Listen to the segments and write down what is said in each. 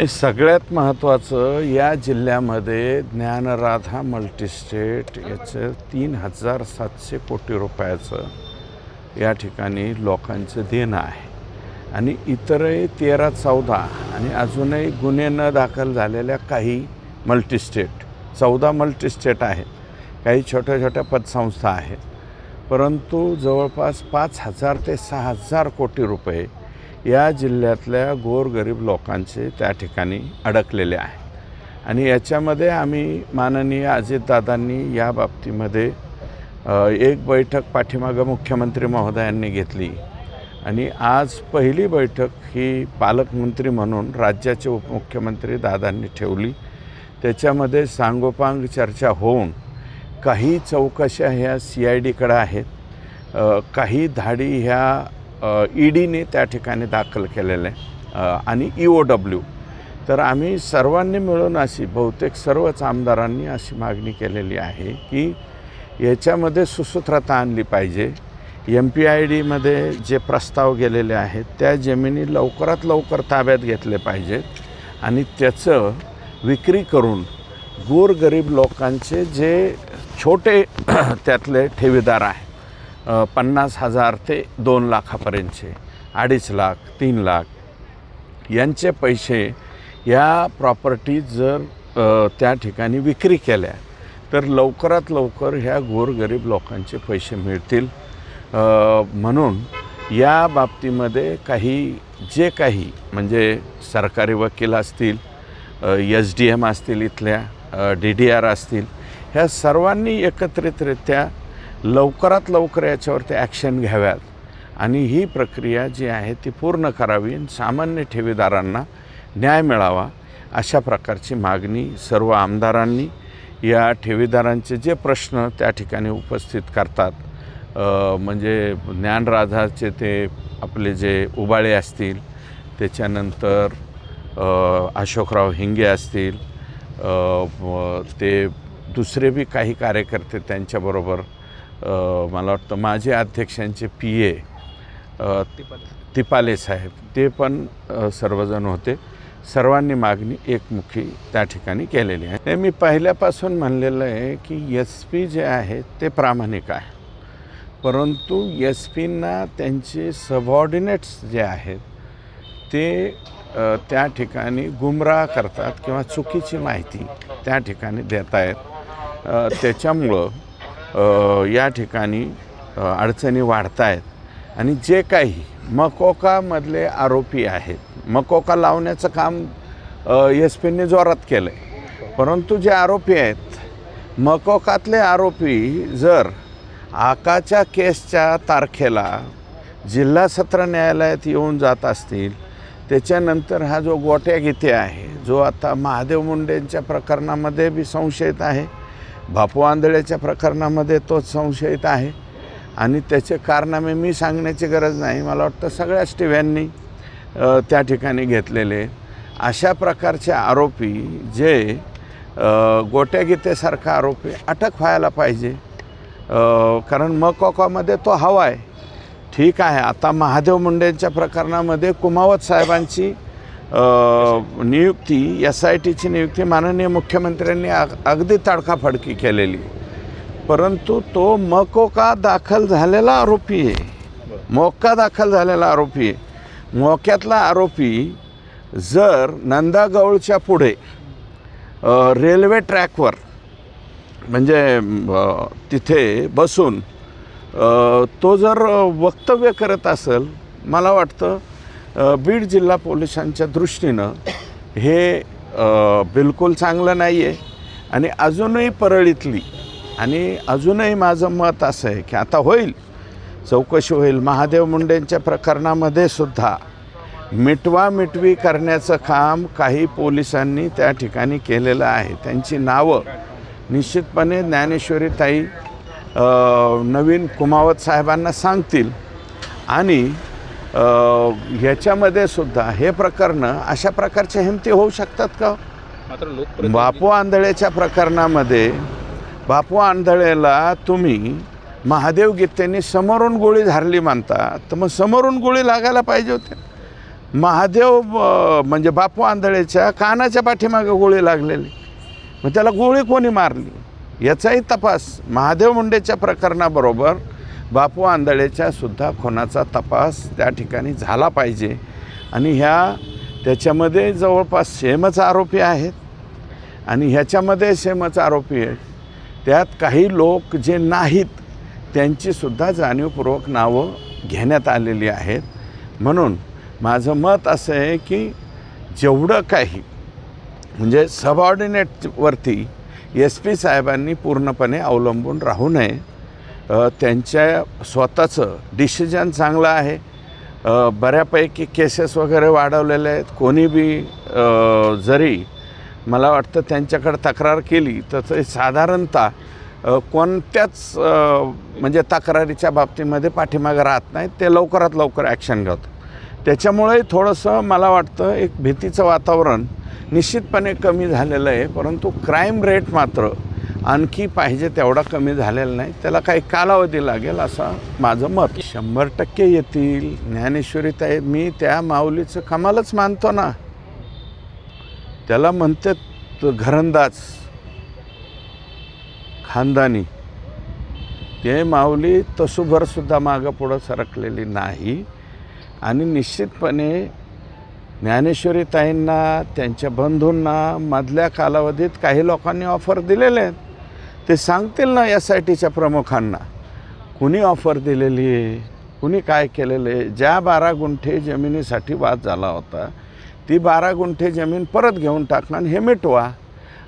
हे सगळ्यात महत्त्वाचं या जिल्ह्यामध्ये ज्ञानराधा मल्टीस्टेट याचं तीन हजार सातशे कोटी रुपयाचं या ठिकाणी लोकांचं देणं आहे. आणि इतरही तेरा चौदा आणि अजूनही गुन्हे न दाखल झालेल्या काही मल्टीस्टेट चौदा मल्टीस्टेट आहेत. काही छोट्या छोट्या पतसंस्था आहेत. परंतु जवळपास पाच हजार ते सहा हजार कोटी रुपये या जिल्ह्यातल्या गोरगरीब लोकांचे त्या ठिकाणी अडकलेले आहे आणि याच्यामध्ये आम्ही माननीय अजितदादांनी या बाबतीमध्ये एक बैठक पाठीमागं मुख्यमंत्री महोदयांनी घेतली. आणि आज पहिली बैठक ही पालकमंत्री म्हणून राज्याचे उपमुख्यमंत्री दादांनी ठेवली. त्याच्यामध्ये सांगोपांग चर्चा होऊन काही चौकशा ह्या सी आय डीकडं आहेत. काही धाडी ह्या ई डीने त्या ठिकाणी दाखल केलेलं आहे आणि ई ओ डब्ल्यू तर आम्ही सर्वांनी मिळून अशी बहुतेक सर्वच आमदारांनी अशी मागणी केलेली आहे की याच्यामध्ये सुसूत्रता आणली पाहिजे. एम पी आय डीमध्ये जे प्रस्ताव गेलेले आहेत त्या जमिनी लवकरात लवकर ताब्यात घेतले पाहिजेत आणि त्याचं विक्री करून गोरगरीब लोकांचे जे छोटे त्यातले ठेवीदार आहेत पन्नास हजार ते दोन लाखापर्यंतचे अडीच लाख तीन लाख. यांचे पैसे या प्रॉपर्टीज जर त्या ठिकाणी विक्री केल्या तर लवकरात लवकर ह्या गोरगरीब लोकांचे पैसे मिळतील. म्हणून या बाबतीमध्ये काही जे काही म्हणजे सरकारी वकील असतील एस डी एम असतील इथल्या डी डी आर असतील ह्या सर्वांनी एकत्रितरित्या लवकरात लवकर याच्यावरती ॲक्शन घ्याव्यात. आणि ही प्रक्रिया जी आहे ती पूर्ण करावी आणि सामान्य ठेवीदारांना न्याय मिळावा अशा प्रकारची मागणी सर्व आमदारांनी या ठेवीदारांचे जे प्रश्न त्या ठिकाणी उपस्थित करतात म्हणजे ज्ञानराधाचे ते आपले जे उबाळे असतील त्याच्यानंतर अशोकराव हिंगे असतील ते दुसरे बी काही कार्यकर्ते त्यांच्याबरोबर मला वाटतं माझे अध्यक्षांचे पी ए तिपाले साहेब ते पण सर्वजण होते. सर्वांनी मागणी एकमुखी त्या ठिकाणी केलेली आहे. हे मी पहिल्यापासून म्हणलेलं आहे की एस पी जे आहे ते प्रामाणिक आहे. परंतु एस पींना त्यांचे सबऑर्डिनेट्स जे आहेत ते त्या ठिकाणी गुमराह करतात किंवा चुकीची माहिती त्या ठिकाणी देत आहेत त्याच्यामुळं या ठिकाणी अडचणी वाढत आहेत आणि जे काही मकोकामधले आरोपी आहेत मकोका लावण्याचं काम एस पीने जोरात केलं आहे परंतु जे आरोपी आहेत मकोकातले आरोपी जर आकाच्या केसच्या तारखेला जिल्हा सत्र न्यायालयात येऊन जात असतील त्याच्यानंतर हा जो गोट्या गीते आहे जो आता महादेव मुंडेंच्या प्रकरणामध्ये बी संशयित आहे बापू आंधळ्याच्या प्रकरणामध्ये तोच संशयित आहे. आणि त्याचे कारनामे मी सांगण्याची गरज नाही. मला वाटतं सगळ्याच स्टिव्यांनी त्या ठिकाणी घेतलेले. अशा प्रकारचे आरोपी जे गोट्यागीतेसारखा गोट्या गीतेसारखा आरोपी अटक व्हायला पाहिजे. कारण कारण मकोकामध्ये तो हवा आहे. ठीक आहे आता महादेव मुंडेंच्या प्रकरणामध्ये कुमावत साहेबांची नियुक्ती एस आय टीची नियुक्ती माननीय मुख्यमंत्र्यांनी अग अगदी तडकाफडकी केलेली. परंतु तो मकोका दाखल झालेला आरोपी आहे. मोक्का दाखल झालेला आरोपी आहे. मोक्यातला आरोपी जर नंदागौळच्या पुढे रेल्वे ट्रॅकवर म्हणजे तिथे बसून तो जर वक्तव्य करत असेल मला वाटतं बीड जिल्हा पोलिसांच्या दृष्टीनं हे बिलकुल चांगलं नाही आहे आणि अजूनही परळीतली आणि अजूनही माझं मत असं आहे की आता होईल. चौकशी होईल. महादेव मुंडेंच्या प्रकरणामध्ये सुद्धा मिटवा मिटवी करण्याचं काम काही पोलिसांनी त्या ठिकाणी केलेलं आहे. त्यांची नावं निश्चितपणे ज्ञानेश्वरीताई ताई नवीन कुमावत साहेबांना सांगतील. आणि ह्याच्यामध्ये सुद्धा हे प्रकरणं अशा प्रकारच्या हिमती होऊ शकतात का? मात्र बापू आंधळेच्या प्रकरणामध्ये बापू आंधळेला तुम्ही महादेव गीतेने समोरून गोळी झारली म्हणता तर मग समोरून गोळी लागायला पाहिजे होते. महादेव म्हणजे बापू आंधळेच्या कानाच्या पाठीमागे गोळी लागलेली. मग त्याला गोळी कोणी मारली? याचाही तपास महादेव मुंडेच्या प्रकरणाबरोबर बापू आंधळेच्या सुद्धा खुनाचा तपास त्या ठिकाणी झाला पाहिजे. आणि ह्या त्याच्यामध्ये जवळपास सेमच आरोपी आहेत. आणि ह्याच्यामध्ये सेमच आरोपी आहेत. त्यात काही लोक जे नाहीत त्यांचीसुद्धा जाणीवपूर्वक नावं घेण्यात आलेली आहेत. म्हणून माझं मत असं आहे की जेवढं काही म्हणजे सबऑर्डिनेटवरती एस पी साहेबांनी पूर्णपणे अवलंबून राहू नये. त्यांच्या स्वतःचं डिसिजन चांगलं आहे. बऱ्यापैकी केसेस वगैरे वाढवलेले आहेत. कोणी बी जरी मला वाटतं त्यांच्याकडे तक्रार केली तर ते साधारणतः कोणत्याच म्हणजे तक्रारीच्या बाबतीमध्ये पाठीमागे राहत नाहीत. ते लवकरात लवकर ॲक्शन घेतात. त्याच्यामुळे थोडंसं मला वाटतं एक भीतीचं वातावरण निश्चितपणे कमी झालेलं आहे. परंतु क्राईम रेट मात्र आणखी पाहिजे तेवढा कमी झालेला नाही. त्याला काही कालावधी लागेल असं माझं मत. शंभर टक्के येतील. ज्ञानेश्वरी ताई मी त्या माऊलीचं कमालच मानतो ना. त्याला म्हणतात घरंदाज खानदानी. ते माऊली तसुभरसुद्धा मागं पुढं सरकलेली नाही. आणि निश्चितपणे ज्ञानेश्वरी ताईंना त्यांच्या बंधूंना मधल्या कालावधीत काही लोकांनी ऑफर दिलेले आहेत. ते सांगतील ना एस आय टीच्या प्रमुखांना कुणी ऑफर दिलेली आहे कुणी काय केलेलं आहे. ज्या बारा गुंठे जमिनीसाठी वाद झाला होता ती बारा गुंठे जमीन परत घेऊन टाकणार हे मिटवा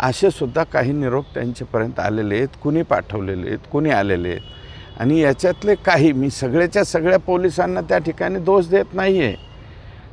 असे सुद्धा काही निरोप त्यांच्यापर्यंत आलेले आहेत कुणी पाठवलेले आहेत कुणी आलेले आहेत. आणि याच्यातले काही मी सगळ्याच्या सगळ्या पोलिसांना त्या ठिकाणी दोष देत नाही आहे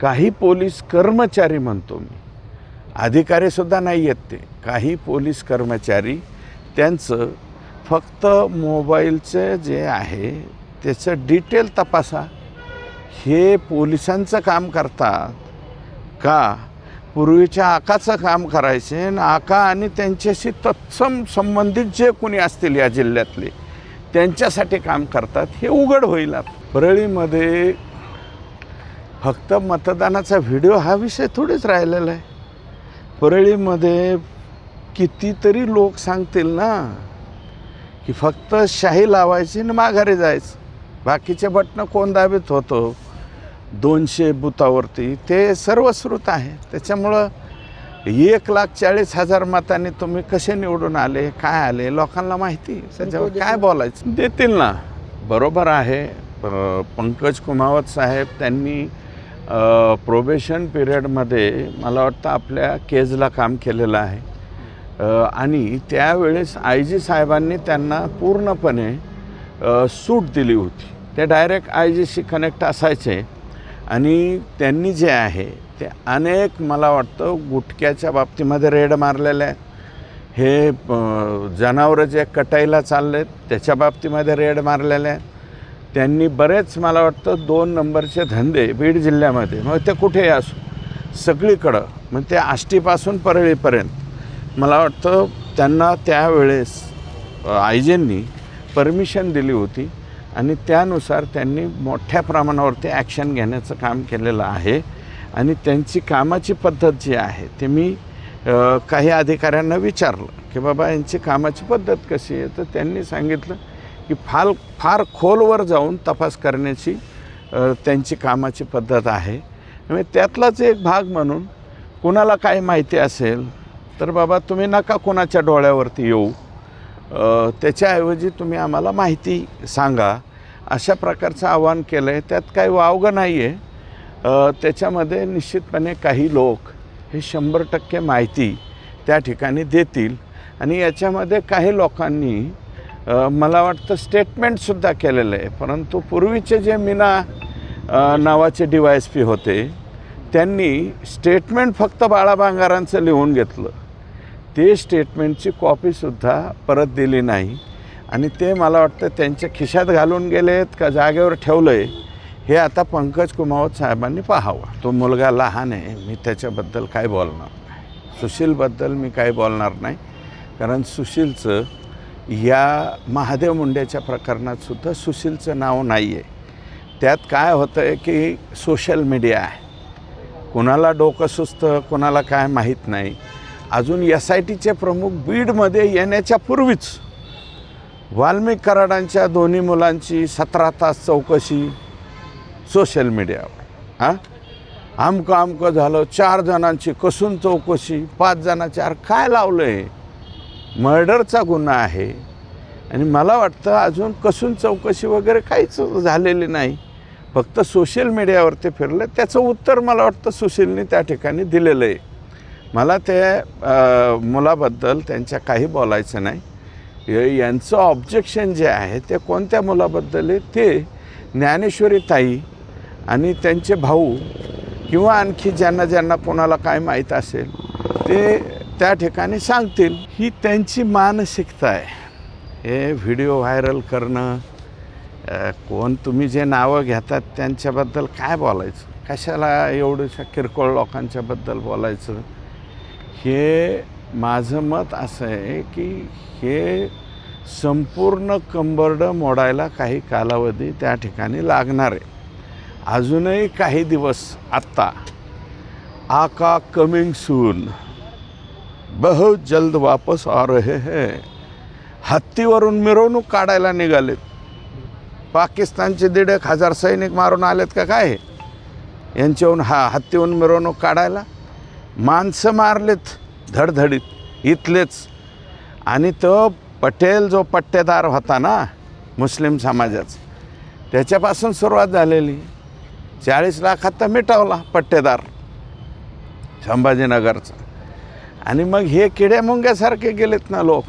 काही पोलीस कर्मचारी म्हणतो मी. अधिकारीसुद्धा नाही आहेत ते. काही पोलीस कर्मचारी त्यांचं फक्त मोबाईलचं जे आहे त्याचं डिटेल तपासा. हे पोलिसांचं काम करतात का? पूर्वीच्या आकाचं काम करायचे आणि आका आणि त्यांच्याशी तत्सम संबंधित जे कोणी असतील या जिल्ह्यातले त्यांच्यासाठी काम करतात. हे उघड होईल परळीमध्ये फक्त मतदानाचा व्हिडिओ हा विषय थोडीच राहिलेला आहे. परळीमध्ये कितीतरी लोक सांगतील ना की फक्त शाही लावायची आणि माघारी जायचं. बाकीचे बटणं कोण दाबीत होतो? दोनशे बुथावरती ते सर्वश्रुत आहे. त्याच्यामुळं एक लाख चाळीस हजार मतांनी तुम्ही कसे निवडून आले काय आले लोकांना माहिती त्याच्यावर काय बोलायचं? देतील ना. बरोबर आहे. पंकज कुमावत साहेब त्यांनी प्रोबेशन पिरियडमध्ये मला वाटतं आपल्या केजला काम केलेलं आहे. आणि त्यावेळेस आय जी साहेबांनी त्यांना पूर्णपणे सूट दिली होती. ते डायरेक्ट आय जीशी कनेक्ट असायचे. आणि त्यांनी जे आहे ते अनेक मला वाटतं गुटख्याच्या बाबतीमध्ये रेड मारलेले आहे हे जनावरं जे कटाईला चाललेत त्याच्या बाबतीमध्ये रेड मारलेले आहेत. त्यांनी बरेच मला वाटतं दोन नंबरचे धंदे बीड जिल्ह्यामध्ये मग ते कुठेही असो सगळीकडं मग ते आष्टीपासून परळीपर्यंत. मला वाटतं त्यांना त्यावेळेस आयजेंनी परमिशन दिली होती आणि त्यानुसार त्यांनी मोठ्या प्रमाणावरती ॲक्शन घेण्याचं काम केलेलं आहे आणि त्यांची कामाची पद्धत जी आहे ते मी काही अधिकाऱ्यांना विचारलं की बाबा यांची कामाची पद्धत कशी आहे? तर त्यांनी सांगितलं की फार फार खोलवर जाऊन तपास करण्याची त्यांची कामाची पद्धत आहे. त्यातलाच एक भाग म्हणून कुणाला काय माहिती असेल तर बाबा तुम्ही नका कोणाच्या डोळ्यावरती येऊ. त्याच्याऐवजी तुम्ही आम्हाला माहिती सांगा. अशा प्रकारचं आव्हान केलं आहे त्यात काही वावगं नाही आहे त्याच्यामध्ये निश्चितपणे काही लोक हे शंभर टक्के माहिती त्या ठिकाणी देतील. आणि याच्यामध्ये काही लोकांनी मला वाटतं स्टेटमेंटसुद्धा केलेलं आहे. परंतु पूर्वीचे जे मीना नावाचे डी वाय एस पी होते त्यांनी स्टेटमेंट फक्त बाळाबांगारांचं लिहून घेतलं. ते स्टेटमेंटची कॉपीसुद्धा परत दिली नाही. आणि ते मला वाटतं त्यांच्या खिशात घालून गेलेत का जागेवर ठेवलं आहे हे आता पंकज कुमावत साहेबांनी पाहावं. तो मुलगा लहान आहे मी त्याच्याबद्दल काय बोलणार नाही. सुशीलबद्दल मी काय बोलणार नाही. कारण सुशीलचं या महादेव मुंडेच्या प्रकरणात सुद्धा सुशीलचं नाव नाही आहे त्यात काय होतं आहे की सोशल मीडिया आहे. कुणाला डोकं सुचतं कुणाला काय माहीत नाही. अजून एस आय टीचे प्रमुख बीडमध्ये येण्याच्या पूर्वीच वाल्मिक कराडांच्या दोन्ही मुलांची सतरा तास चौकशी सोशल मीडियावर हां? आमकं आमकं झालं चार जणांची कसून चौकशी पाच जणांची अरे काय लावलं आहे मर्डरचा गुन्हा आहे. आणि मला वाटतं अजून कसून चौकशी वगैरे काहीच झालेली नाही. फक्त सोशल मीडियावरती फिरलं. त्याचं उत्तर मला वाटतं सुशीलने त्या ठिकाणी दिलेलं आहे. मला ते मुलाबद्दल त्यांच्या काही बोलायचं नाही. हे- यांचं ऑब्जेक्शन जे आहे ते कोणत्या मुलाबद्दल आहे? ते ज्ञानेश्वरी ताई आणि त्यांचे भाऊ किंवा आणखी ज्यांना ज्यांना कोणाला काय माहीत असेल ते त्या ठिकाणी सांगतील. ही त्यांची मानसिकता आहे. हे व्हिडिओ व्हायरल करणं कोण तुम्ही जे नावं घेतात त्यांच्याबद्दल काय बोलायचं? कशाला एवढंशा किरकोळ लोकांच्याबद्दल बोलायचं? हे माझं मत असं आहे की हे संपूर्ण कंबरडं मोडायला काही कालावधी त्या ठिकाणी लागणार आहे. अजूनही काही दिवस आत्ता आका कमिंग सून. बहुत जल्द वापस आ रहे हैं. हत्तीवरून मिरवणूक काढायला निघालेत. पाकिस्तानचे दीड एक हजार सैनिक मारून आलेत का काय? यांच्याहून हा हत्तीहून मिरवणूक काढायला माणसं मारलेत धडधडीत इथलेच. आणि तो पटेल जो पट्टेदार होता ना मुस्लिम समाजाचा त्याच्यापासून सुरुवात झालेली. चाळीस लाखात तर मिटवला पट्टेदार संभाजीनगरचा. आणि मग हे किड्या मुंग्यासारखे गेलेत ना लोक.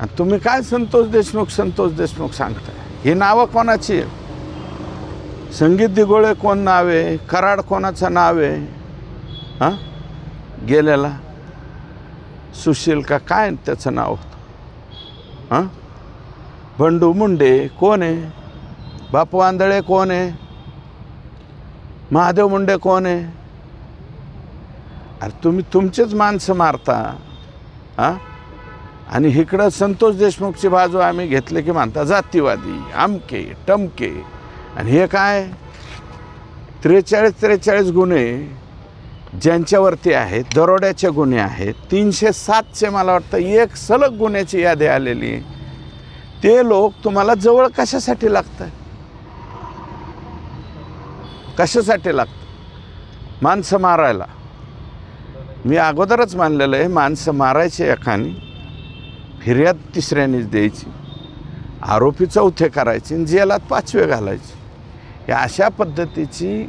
आणि तुम्ही काय संतोष देशमुख संतोष देशमुख सांगताय? ही नावं कोणाची आहे संगीत दिगोळे कोण नाव आहे? कराड कोणाचं नाव आहे? हां? गेलेला सुशील का काय त्याचं नाव होतं? हां? भंडू मुंडे कोण आहे? बापू आंधळे कोण आहे? महादेव मुंडे कोण आहे? अरे तुम्ही तुमचेच माणसं मारता हां? आणि इकडं संतोष देशमुखची बाजू आम्ही घेतले की मानता जातीवादी आमके टमके. आणि हे काय? त्रेचाळीस त्रेचाळीस गुन्हे ज्यांच्यावरती आहेत दरोड्याचे गुन्हे आहेत तीनशे सातचे मला वाटतं एक सलग गुन्ह्याची यादी आलेली आहे. ते लोक तुम्हाला जवळ कशासाठी लागतात? कशासाठी लागतं माणसं मारायला. मी अगोदरच मानलेलं आहे माणसं मारायची एकाने फिर्याद तिसऱ्यानेच द्यायची. आरोपी चौथे करायचे आणि जेलात पाचवे घालायचे. या अशा पद्धतीची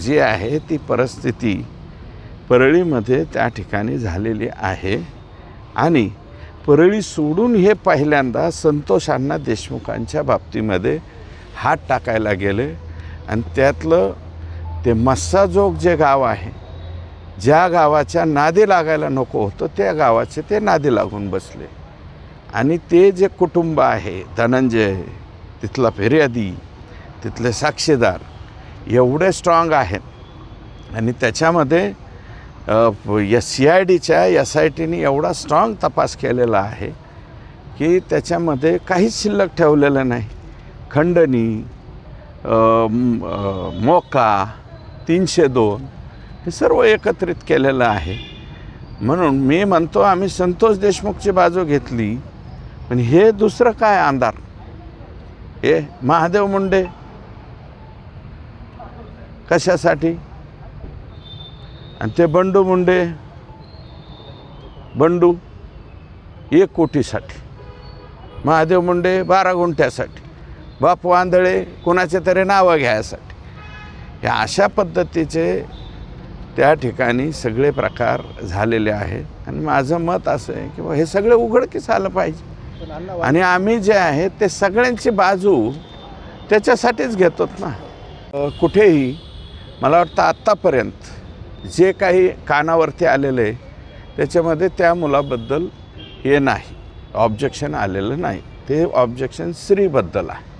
जी आहे ती परिस्थिती परळीमध्ये त्या ठिकाणी झालेली आहे. आणि परळी सोडून हे पहिल्यांदा संतोषांना देशमुखांच्या बाबतीमध्ये हात टाकायला गेले. आणि त्यातलं ते मस्साजोग जे गाव आहे ज्या गावाच्या नादी लागायला नको होतं त्या गावाचे ते नादी लागून बसले. आणि ते जे कुटुंब आहे धनंजय तिथला फिर्यादी तिथले साक्षीदार एवढे स्ट्रॉंग आहेत. आणि त्याच्यामध्ये एस सी आय डीच्या एस आय टीने एवढा स्ट्रॉंग तपास केलेला आहे की त्याच्यामध्ये काहीच शिल्लक ठेवलेलं नाही. खंडणी मोका तीनशे दोन हे सर्व एकत्रित केलेलं आहे. म्हणून मी म्हणतो आम्ही संतोष देशमुखची बाजू घेतली पण हे दुसरं काय अंधार हे महादेव मुंडे? कशासाठी? आणि ते बंडू मुंडे बंडू एक कोटीसाठी. महादेव मुंडे बारा गुंठ्यासाठी. बापू आंधळे कुणाचे तरी नावं घ्यायसाठी. ह्या अशा पद्धतीचे त्या ठिकाणी सगळे प्रकार झालेले आहेत. आणि माझं मत असं आहे की हे सगळं उघडकीस आलं पाहिजे. आणि आम्ही जे आहे ते सगळ्यांची बाजू त्याच्यासाठीच घेतोत ना. कुठेही मला वाटतं आत्तापर्यंत जे काही कानावरती आलेलं आहे त्याच्यामध्ये त्या मुलाबद्दल हे नाही. ऑब्जेक्शन आलेलं नाही. ते ऑब्जेक्शन स्त्रीबद्दल आहे.